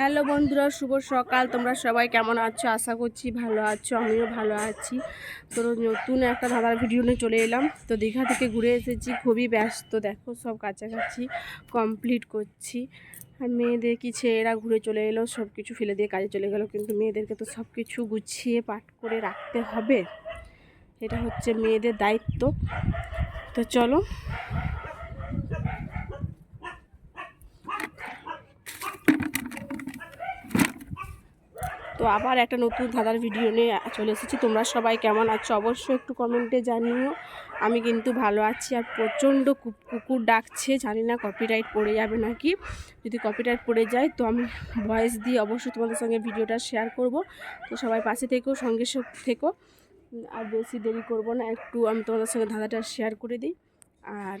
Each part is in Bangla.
হ্যালো বন্ধুরা, শুভ সকাল। তোমরা সবাই কেমন আছো? আশা করছি ভালো আছো, আমিও ভালো আছি। তো নতুন একটা দাদার ভিডিও নিয়ে চলে এলাম। তো দীঘা থেকে ঘুরে এসেছি, খুবই ব্যস্ত, দেখো সব কাছাকাছি কমপ্লিট করছি। আর মেয়েদের কি ছেলেরা ঘুরে চলে এলো সব কিছু ফেলে দিয়ে কাজে চলে গেলো। কিন্তু মেয়েদেরকে তো সব কিছু গুছিয়ে পাঠ করে রাখতে হবে। এটা হচ্ছে মেয়েদের দায়িত্ব। তো চলো আবার একটা নতুন ধাঁধার ভিডিও নিয়ে চলে এসেছি। তোমরা সবাই কেমন আছো? অবশ্যই একটু কমেন্টে জানিও। আমি কিন্তু ভালো আছি আর প্রচণ্ড কুকুর ডাকছে। জানি না কপিরাইট পড়ে যাবে নাকি? যদি কপিরাইট পড়ে যায়, তো আমি ভয়েস দিয়ে অবশ্যই তোমাদের সঙ্গে ভিডিওটা শেয়ার করব। তো সবাই পাশে থেকেও সঙ্গে থেকো। আর বেশি দেরি করব না। একটু আমি তোমাদের সঙ্গে ধাঁধাটা শেয়ার করে দিই। আর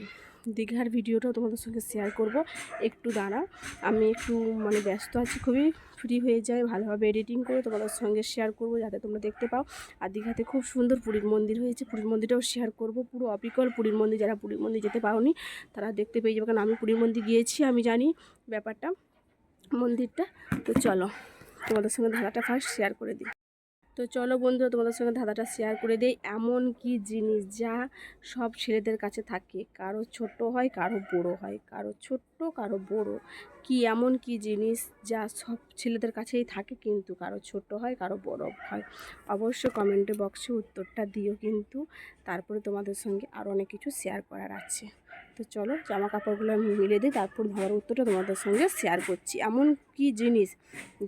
দীঘার ভিডিওটাও তোমাদের সঙ্গে শেয়ার করব। একটু দাঁড়াও, আমি একটু মানে ব্যস্ত আছি, খুবই ফ্রি হয়ে যায় ভালোভাবে এডিটিং করে তোমাদের সঙ্গে শেয়ার করব, যাতে তোমরা দেখতে পাও। আর দীঘাতে খুব সুন্দর পুরীর মন্দির হয়েছে, পুরীর মন্দিরটাও শেয়ার করব, পুরো অবিকল পুরীর মন্দির, যারা পুরীর মন্দির যেতে পাওনি, তারা দেখতে পেয়ে যাবে, কারণ আমি পুরীর মন্দির গিয়েছি, আমি জানি ব্যাপারটা, মন্দিরটা। তো চলো, তোমাদের সঙ্গে ধারাটা ফার্স্ট শেয়ার করে দিই। তো চলো বন্ধুরা, তোমাদের সঙ্গে ধাঁধাটা শেয়ার করে দেই। এমন কি জিনিস যা সব ছেলেদের কাছে থাকে? কারও ছোট হয়, কারও বড় হয়। কারও ছোট্ট, কারও বড়। কি এমন কি জিনিস যা সব ছেলেদের কাছেই থাকে কিন্তু কারও ছোট হয়, কারও বড় হয়? অবশ্য কমেন্টে বক্সে উত্তরটা দিও কিন্তু। তারপরে তোমাদের সঙ্গে আরও অনেক কিছু শেয়ার করার আছে। তো চলো জামা কাপড়গুলো আমি মিলে দিই, তারপর ধরার উত্তরটা তোমাদের সঙ্গে শেয়ার করছি। এমন কি জিনিস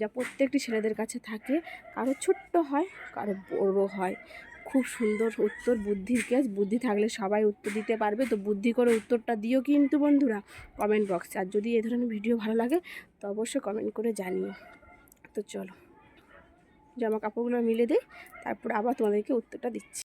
যা প্রত্যেকটি ছেলেদের কাছে থাকে, কারও ছোট্ট হয়, কারও বড় হয়। খুব সুন্দর উত্তর, বুদ্ধির কেস বুদ্ধি থাকলে সবাই উত্তর দিতে পারবে। তো বুদ্ধি করে উত্তরটা দিও কিন্তু বন্ধুরা কমেন্ট বক্সে আর যদি এ ধরনের ভিডিও ভালো লাগে, তো অবশ্যই কমেন্ট করে জানিও। তো চলো জামা কাপড়গুলো মিলে দিই, তারপর আবার তোমাদেরকে উত্তরটা দিচ্ছি।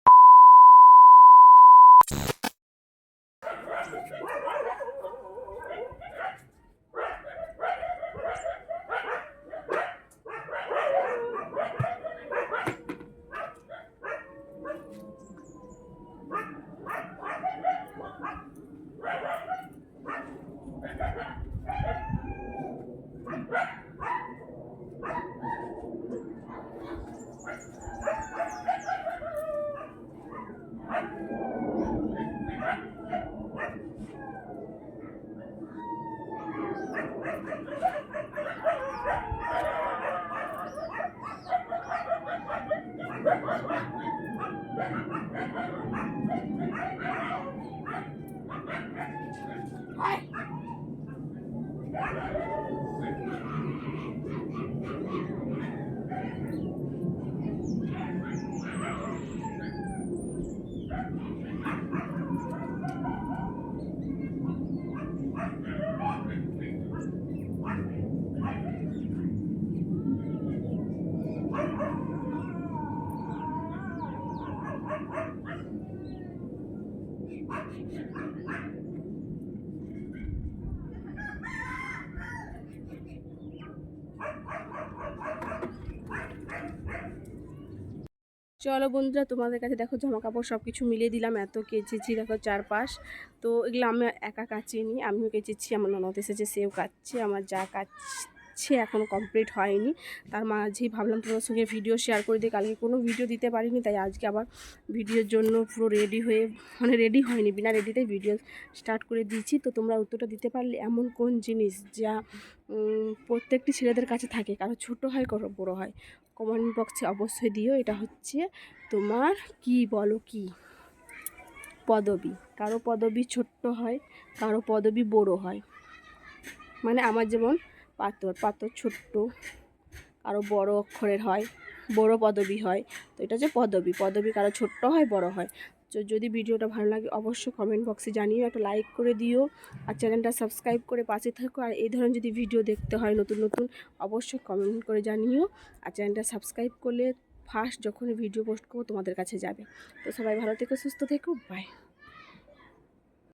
চলো বন্ধুরা, তোমাদের কাছে দেখো জামা কাপড় সব কিছু মিলিয়ে দিলাম। এত কেচেছি দেখো চারপাশ। তো এগুলো আমি একা কাচিনি আমিও কেচেছি, আমার ননদ এসেছে, সেও কাচ্ছে, আমার যা কাচ্ছে এখনও কমপ্লিট হয়নি। তার মাঝেই ভাবলাম তোমার সঙ্গে ভিডিও শেয়ার করে দিই। কালকে কোনো ভিডিও দিতে পারিনি, তাই আজকে আবার ভিডিওর জন্য পুরো রেডি হয়ে মানে রেডি হয়নি। বিনা রেডিতেই ভিডিও স্টার্ট করে দিয়েছি। তো তোমরা উত্তরটা দিতে পারলে এমন কোন জিনিস যা প্রত্যেকটি ছেলেদের কাছে থাকে, কারও ছোট হয়, কারও বড়ো হয়? কমেন্ট বক্সে অবশ্যই দিও। এটা হচ্ছে তোমার কি বলো কি? পদবি। কারও পদবি ছোট্ট হয়, কারও পদবি বড়ো হয়। মানে আমার যেমন পাথর পাথর ছোট্ট, কারও বড় অক্ষরের হয়, বড় পদবি হয়। তো এটা হচ্ছে পদবি পদবি কারও ছোট্ট হয়, বড় হয়। তো যদি ভিডিওটা ভালো লাগে অবশ্যই কমেন্ট বক্সে জানিও, একটা লাইক করে দিও আর চ্যানেলটা সাবস্ক্রাইব করে পাশে থাকো। আর এই ধরনের যদি ভিডিও দেখতে হয় নতুন নতুন, অবশ্যই কমেন্ট করে জানিও আর চ্যানেলটা সাবস্ক্রাইব করলে ফার্স্ট যখন ভিডিও পোস্ট করব তোমাদের কাছে যাবে। তো সবাই ভালো থেকো, সুস্থ থেকো বাই